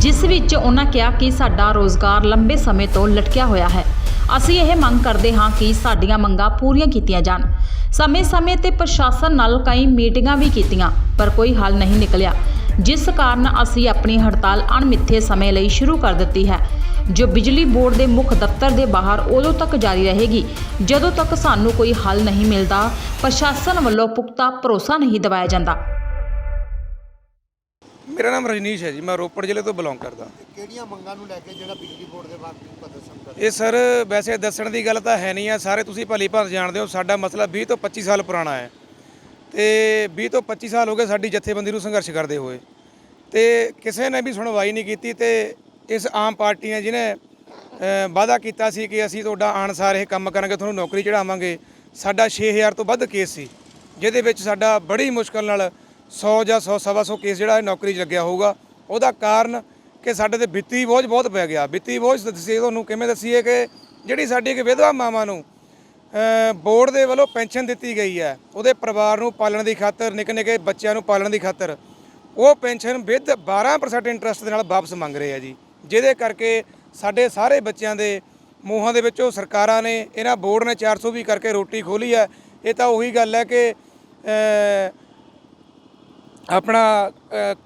ਜਿਸ ਵਿੱਚ ਉਹਨਾਂ ਕਿਹਾ ਕਿ ਸਾਡਾ ਰੋਜ਼ਗਾਰ ਲੰਬੇ ਸਮੇਂ ਤੋਂ ਲਟਕਿਆ ਹੋਇਆ ਹੈ। ਅਸੀਂ ਇਹ ਮੰਗ ਕਰਦੇ ਹਾਂ ਕਿ ਸਾਡੀਆਂ ਮੰਗਾਂ ਪੂਰੀਆਂ ਕੀਤੀਆਂ ਜਾਣ। ਸਮੇਂ-ਸਮੇਂ ਤੇ ਪ੍ਰਸ਼ਾਸਨ ਨਾਲ ਕਈ ਮੀਟਿੰਗਾਂ ਵੀ ਕੀਤੀਆਂ, ਪਰ ਕੋਈ ਹੱਲ ਨਹੀਂ ਨਿਕਲਿਆ, ਜਿਸ ਕਾਰਨ ਅਸੀਂ ਆਪਣੀ ਹੜਤਾਲ ਅਣਮਿੱਥੇ ਸਮੇਂ ਲਈ ਸ਼ੁਰੂ ਕਰ ਦਿੱਤੀ ਹੈ। ਜੋ ਬਿਜਲੀ ਬੋਰਡ ਦੇ ਮੁੱਖ ਦਫ਼ਤਰ ਦੇ ਬਾਹਰ ਉਦੋਂ ਤੱਕ ਜਾਰੀ ਰਹੇਗੀ, ਜਦੋਂ ਤੱਕ ਸਾਨੂੰ ਕੋਈ ਹੱਲ ਨਹੀਂ ਮਿਲਦਾ, ਪ੍ਰਸ਼ਾਸਨ ਵੱਲੋਂ ਪੁਖਤਾ ਭਰੋਸਾ ਨਹੀਂ ਦਿਵਾਇਆ ਜਾਂਦਾ। ਮੇਰਾ ਨਾਮ ਰਜਨੀਸ਼ ਹੈ ਜੀ ਮੈਂ ਰੋਪੜ ਜ਼ਿਲ੍ਹੇ ਤੋਂ ਬਿਲੋਂਗ ਕਰਦਾ। ਕਿਹੜੀਆਂ ਮੰਗਾਂ ਨੂੰ ਲੈ ਕੇ ਜਿਹੜਾ ਬਿਜਲੀ ਬੋਰਡ ਦੇ ਬਾਅਦ ਪ੍ਰਦਰਸ਼ਨ ਕਰ ਇਹ ਸਰ ਵੈਸੇ ਦੱਸਣ ਦੀ ਗੱਲ ਤਾਂ ਹੈ ਨਹੀਂ ਆ ਸਾਰੇ ਤੁਸੀਂ ਭਲੀ ਭਾਂਤ ਜਾਣਦੇ ਹੋ ਸਾਡਾ ਮਸਲਾ 20 ਤੋਂ 25 ਸਾਲ ਪੁਰਾਣਾ ਹੈ। ਤੇ 20 ਤੋਂ 25 ਸਾਲ ਹੋ ਗਏ ਸਾਡੀ ਜਥੇਬੰਦੀ ਨੂੰ ਸੰਘਰਸ਼ ਕਰਦੇ ਹੋਏ। ਤੇ ਕਿਸੇ ਨੇ ਵੀ ਸੁਣਵਾਈ ਨਹੀਂ ਕੀਤੀ ਤੇ ਇਸ ਆਮ ਪਾਰਟੀ ਨੇ ਜਿਹਨੇ ਵਾਅਦਾ ਕੀਤਾ ਸੀ ਕਿ ਅਸੀਂ ਤੁਹਾਡਾ ਆਨਸਾਰ ਇਹ ਕੰਮ ਕਰਾਂਗੇ ਤੁਹਾਨੂੰ ਨੌਕਰੀ ਚੜਾਵਾਂਗੇ ਸਾਡਾ 6000 ਤੋਂ ਵੱਧ ਕੇਸ ਸੀ ਜਿਹਦੇ ਵਿੱਚ ਸਾਡਾ ਬੜੀ ਮੁਸ਼ਕਲ ਨਾਲ 100 ਜਾਂ 100 ਸਵਾ 100 ਕੇਸ ਜਿਹੜਾ ਇਹ ਨੌਕਰੀ 'ਚ ਲੱਗਿਆ ਹੋਊਗਾ। ਉਹਦਾ ਕਾਰਨ ਕਿ ਸਾਡੇ ਤੇ ਵਿੱਤੀ ਬੋਝ ਬਹੁਤ ਪੈ ਗਿਆ। ਵਿੱਤੀ ਬੋਝ ਦੱਸੀਏ ਤੁਹਾਨੂੰ, ਕਿਵੇਂ ਦੱਸੀਏ ਕਿ ਜਿਹੜੀ ਸਾਡੀ ਇੱਕ ਵਿਧਵਾ ਮਾਵਾਂ ਨੂੰ ਬੋਰਡ ਦੇ ਵੱਲੋਂ ਪੈਨਸ਼ਨ ਦਿੱਤੀ ਗਈ ਹੈ, ਉਹਦੇ ਪਰਿਵਾਰ ਨੂੰ ਪਾਲਣ ਦੀ ਖਾਤਰ ਨਿੱਕੇ ਨਿੱਕੇ ਬੱਚਿਆਂ ਨੂੰ ਪਾਲਣ ਦੀ ਖਾਤਰ, ਉਹ ਪੈਨਸ਼ਨ ਵਿਦ 12% ਇੰਟਰਸਟ ਦੇ ਨਾਲ ਵਾਪਸ ਮੰਗ ਰਹੇ ਆ ਜੀ। ਜਿਹਦੇ ਕਰਕੇ ਸਾਡੇ ਸਾਰੇ ਬੱਚਿਆਂ ਦੇ ਮੂੰਹਾਂ ਦੇ ਵਿੱਚੋਂ ਸਰਕਾਰਾਂ ਨੇ, ਇਹਨਾਂ ਬੋਰਡ ਨੇ 420 ਕਰਕੇ ਰੋਟੀ ਖੋਲੀ ਹੈ। ਇਹ ਤਾਂ ਉਹੀ ਗੱਲ ਹੈ ਕਿ ਆਪਣਾ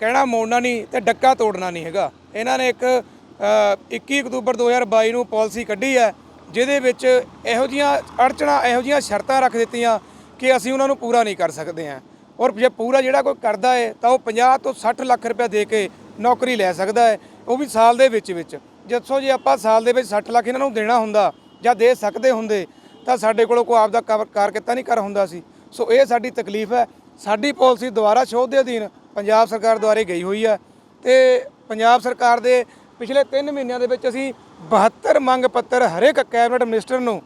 ਕਹਿਣਾ ਮੋੜਨਾ ਨਹੀਂ ਤੇ ਡੱਕਾ ਤੋੜਨਾ ਨਹੀਂ ਹੈਗਾ। ਇਹਨਾਂ ਨੇ ਇੱਕ ਅ, 21 ਅਕਤੂਬਰ 2022 ਨੂੰ ਪਾਲਿਸੀ ਕੱਢੀ ਹੈ ਜਿਹਦੇ ਵਿੱਚ ਇਹੋ ਜੀਆਂ ਅੜਚਣਾ ਇਹੋ ਜੀਆਂ ਸ਼ਰਤਾਂ ਰੱਖ ਦਿੱਤੀਆਂ ਕਿ ਅਸੀਂ ਉਹਨਾਂ ਨੂੰ ਪੂਰਾ ਨਹੀਂ ਕਰ ਸਕਦੇ ਹਾਂ। ਔਰ ਜੇ ਪੂਰਾ ਜਿਹੜਾ ਕੋਈ ਕਰਦਾ ਹੈ ਤਾਂ ਉਹ 50 ਤੋਂ 60 ਲੱਖ ਰੁਪਏ ਦੇ ਕੇ ਨੌਕਰੀ ਲੈ ਸਕਦਾ ਹੈ ਉਹ ਵੀ ਸਾਲ ਦੇ ਵਿੱਚ ਵਿੱਚ। ਜਿੱਥੋਂ ਜੇ ਆਪਾਂ ਸਾਲ ਦੇ ਵਿੱਚ 60 ਲੱਖ ਇਹਨਾਂ ਨੂੰ ਦੇਣਾ ਹੁੰਦਾ ਜਾਂ ਦੇ ਸਕਦੇ ਹੁੰਦੇ ਤਾਂ ਸਾਡੇ ਕੋਲੋਂ ਕੋਈ ਆਪਦਾ ਕਵਰ- ਕਾਰ ਕਿੱਤਾ ਨਹੀਂ ਕਰ ਹੁੰਦਾ ਸੀ। ਸੋ ਇਹ ਸਾਡੀ ਤਕਲੀਫ ਹੈ ਸਾਡੀ ਪਾਲਿਸੀ ਦੁਆਰਾ ਸ਼ੋਧ ਦੇ ਅਧੀਨ ਪੰਜਾਬ ਸਰਕਾਰ ਦੁਆਰੇ ਗਈ ਹੋਈ ਹੈ ਤੇ ਪੰਜਾਬ ਸਰਕਾਰ ਦੇ ਪਿਛਲੇ 3 ਮਹੀਨਿਆਂ ਦੇ ਵਿੱਚ ਅਸੀਂ 72 ਮੰਗ ਪੱਤਰ ਹਰੇਕ ਕੈਬਨਿਟ ਮਿਨਿਸਟਰ ਨੂੰ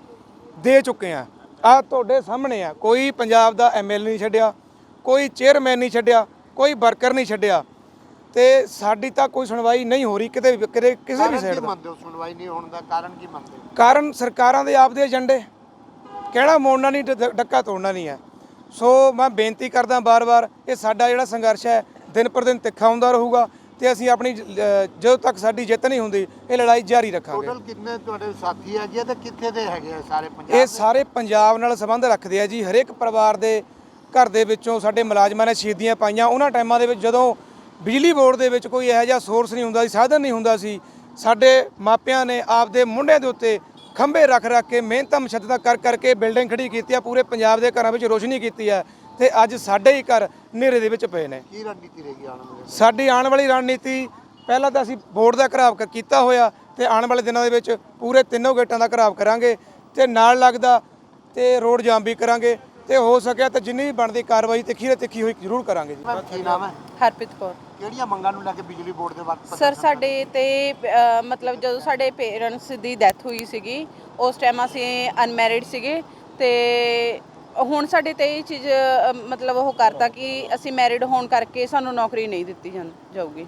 ਦੇ ਚੁੱਕੇ ਆ ਆ ਤੁਹਾਡੇ ਸਾਹਮਣੇ ਆ। ਕੋਈ ਪੰਜਾਬ ਦਾ ਐਮਐਲ ਨਹੀਂ ਛੱਡਿਆ ਕੋਈ ਚੇਅਰਮੈਨ ਨਹੀਂ ਛੱਡਿਆ ਕੋਈ ਵਰਕਰ ਨਹੀਂ ਛੱਡਿਆ ਤੇ ਸਾਡੀ ਤਾਂ ਕੋਈ ਸੁਣਵਾਈ ਨਹੀਂ ਹੋ ਰਹੀ ਕਿਤੇ ਕਿਤੇ ਕਿਸੇ ਵੀ ਸਾਈਡ ਦਾ ਮੰਨਦੇ ਹੋ ਸੁਣਵਾਈ ਨਹੀਂ ਹੋਣ ਦਾ? ਕਾਰਨ ਕੀ ਮੰਨਦੇ ਕਾਰਨ ਸਰਕਾਰਾਂ ਦੇ ਆਪਦੇ ਏਜੰਡੇ। ਕਹਿਣਾ ਮੋੜਨਾ ਨਹੀਂ ਤੇ ਡੱਕਾ ਤੋੜਨਾ ਨਹੀਂ ਹੈ। ਸੋ ਮੈਂ ਬੇਨਤੀ ਕਰਦਾ ਬਾਰ-ਬਾਰ ਇਹ ਸਾਡਾ ਜਿਹੜਾ ਸੰਘਰਸ਼ ਹੈ ਦਿਨ ਪਰ ਦਿਨ ਤਿੱਖਾ ਹੁੰਦਾ ਰਹੂਗਾ ਤੇ ਅਸੀਂ ਆਪਣੀ ਜਦੋਂ ਤੱਕ ਸਾਡੀ ਜਿੱਤ ਨਹੀਂ ਹੁੰਦੀ ਇਹ ਲੜਾਈ ਜਾਰੀ ਰੱਖਾਂਗੇ। ਟੋਟਲ ਕਿੰਨੇ ਤੁਹਾਡੇ ਸਾਥੀ ਹੈਗੇ ਆ ਤੇ ਕਿੱਥੇ ਦੇ ਹੈਗੇ ਆ ਸਾਰੇ ਪੰਜਾਬ ਇਹ ਸਾਰੇ ਪੰਜਾਬ ਨਾਲ ਸੰਬੰਧ ਰੱਖਦੇ ਆ ਜੀ ਹਰੇਕ ਪਰਿਵਾਰ ਦੇ ਘਰ ਦੇ ਵਿੱਚੋਂ ਸਾਡੇ ਮੁਲਾਜ਼ਮਾਂ ਨੇ ਸ਼ਹੀਦੀਆਂ ਪਾਈਆਂ। ਉਹਨਾਂ ਟਾਈਮਾਂ ਦੇ ਵਿੱਚ ਜਦੋਂ ਬਿਜਲੀ ਬੋਰਡ ਦੇ ਵਿੱਚ ਕੋਈ ਇਹੋ ਜਿਹਾ ਸੋਰਸ ਨਹੀਂ ਹੁੰਦਾ ਸੀ ਸਾਧਨ ਨਹੀਂ ਹੁੰਦਾ ਸੀ ਸਾਡੇ ਮਾਪਿਆਂ ਨੇ ਆਪਦੇ ਮੁੰਡਿਆਂ ਦੇ ਉੱਤੇ ਖੰਭੇ ਰੱਖ ਰੱਖ ਕੇ ਮਿਹਨਤਾਂ ਮਸ਼ੱਦਤਾਂ ਕਰ ਕਰਕੇ ਬਿਲਡਿੰਗ ਖੜੀ ਕੀਤੀ ਆ ਪੂਰੇ ਪੰਜਾਬ ਦੇ ਘਰਾਂ ਵਿੱਚ ਰੋਸ਼ਨੀ ਕੀਤੀ ਆ ਤੇ ਅੱਜ ਸਾਡੇ ਹੀ ਘਰ ਹਨੇਰੇ ਦੇ ਵਿੱਚ ਪਏ ਨੇ। ਕੀ ਰਣਨੀਤੀ ਰਹੇਗੀ ਆਉਣ ਵਾਲੇ ਸਾਡੀ ਆਉਣ ਵਾਲੀ ਰਣਨੀਤੀ ਪਹਿਲਾਂ ਤਾਂ ਅਸੀਂ ਬੋਰਡ ਦਾ ਘਰਾਵ ਕੀਤਾ ਹੋਇਆ ਤੇ ਆਉਣ ਵਾਲੇ ਦਿਨਾਂ ਦੇ ਵਿੱਚ ਪੂਰੇ ਤਿੰਨੋਂ ਗੇਟਾਂ ਦਾ ਘਰਾਵ ਕਰਾਂਗੇ ਤੇ ਨਾਲ ਲੱਗਦਾ ਤੇ ਰੋਡ ਜਾਮ ਵੀ ਕਰਾਂਗੇ। ਤੇ ਹੋ ਸਕਿਆ ਤਾਂ ਜਿੰਨੀ ਵੀ ਬਣਦੀ ਕਾਰਵਾਈ ਤਿੱਖੀ ਤੇ ਤਿੱਖੀ ਹੋਈ ਜ਼ਰੂਰ ਕਰਾਂਗੇ ਜੀ। ਮੈਮ ਕੀ ਨਾਮ ਹੈ? ਹਰਪ੍ਰੀਤ ਕੌਰ। ਕਿਹੜੀਆਂ ਮੰਗਾਂ ਨੂੰ ਲੈ ਕੇ ਬਿਜਲੀ ਬੋਰਡ ਦੇ ਬਾਅਦ ਸਰ ਸਾਡੇ ਤੇ ਅ, ਮਤਲਬ ਜਦੋਂ ਸਾਡੇ ਪੇਰੈਂਟਸ ਦੀ ਡੈਥ ਹੋਈ ਸੀਗੀ ਉਸ ਟਾਈਮ ਅਸੀਂ ਅਨਮੈਰਿਡ ਸੀਗੇ ਤੇ ਹੁਣ ਸਾਡੇ ਤੇ ਇਹ ਚੀਜ਼ ਅ, ਮਤਲਬ ਉਹ ਕਰਤਾ ਕਿ ਅਸੀਂ ਮੈਰਿਡ ਹੋਣ ਕਰਕੇ ਸਾਨੂੰ ਨੌਕਰੀ ਨਹੀਂ ਦਿੱਤੀ ਜਾਂ- ਜਾਊਗੀ।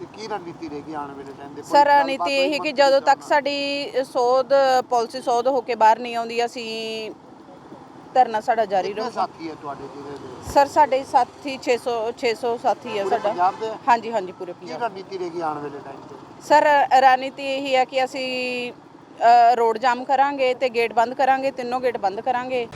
ਤੇ ਕੀ ਰਣਨੀਤੀ ਰਹੇਗੀ ਆਉਣ ਵਾਲੇ ਟਾਈਮ ਦੇ? ਕੋਈ ਸਰ ਗੱਲਬਾਤ ਨੀਤੀ ਹੋਈ ਇਹ ਕਿ ਜਦੋਂ ਤੱਕ? ਸਾਡੀ ਸੋਧ ਪਾਲਿਸੀ ਸੋਧ ਹੋ ਕੇ ਬਾਹਰ ਨਹੀਂ ਆਉਂਦੀ ਅਸੀਂ ਧਰਨਾ ਸਾਡਾ ਜਾਰੀ ਕਿੰਨੇ ਰਹੂ ਸਾਥੀ ਹੈ ਤੁਹਾਡੇ ਜਿਹਦੇ ਦੇ ਸਰ ਸਾਡੇ ਸਾਥੀ 600 600 ਸਾਥੀ ਹੈ ਪੂਰੇ ਸਾਡਾ। ਪੰਜਾਬ ਦੇ? ਹਾਂਜੀ ਹਾਂਜੀ ਪੂਰੇ ਕੀ ਪੰਜਾਬ ਰਣਨੀਤੀ ਰਹੇਗੀ ਆਉਣ ਵਾਲੇ ਟਾਈਮ ਤੇ? ਸਰ ਰਣਨੀਤੀ ਇਹ ਹੈ ਕਿ ਅਸੀਂ ਅ, ਰੋਡ ਜਾਮ ਕਰਾਂਗੇ ਤੇ ਗੇਟ ਬੰਦ ਕਰਾਂਗੇ ਤਿੰਨੋਂ ਗੇਟ ਬੰਦ ਕਰਾਂਗੇ।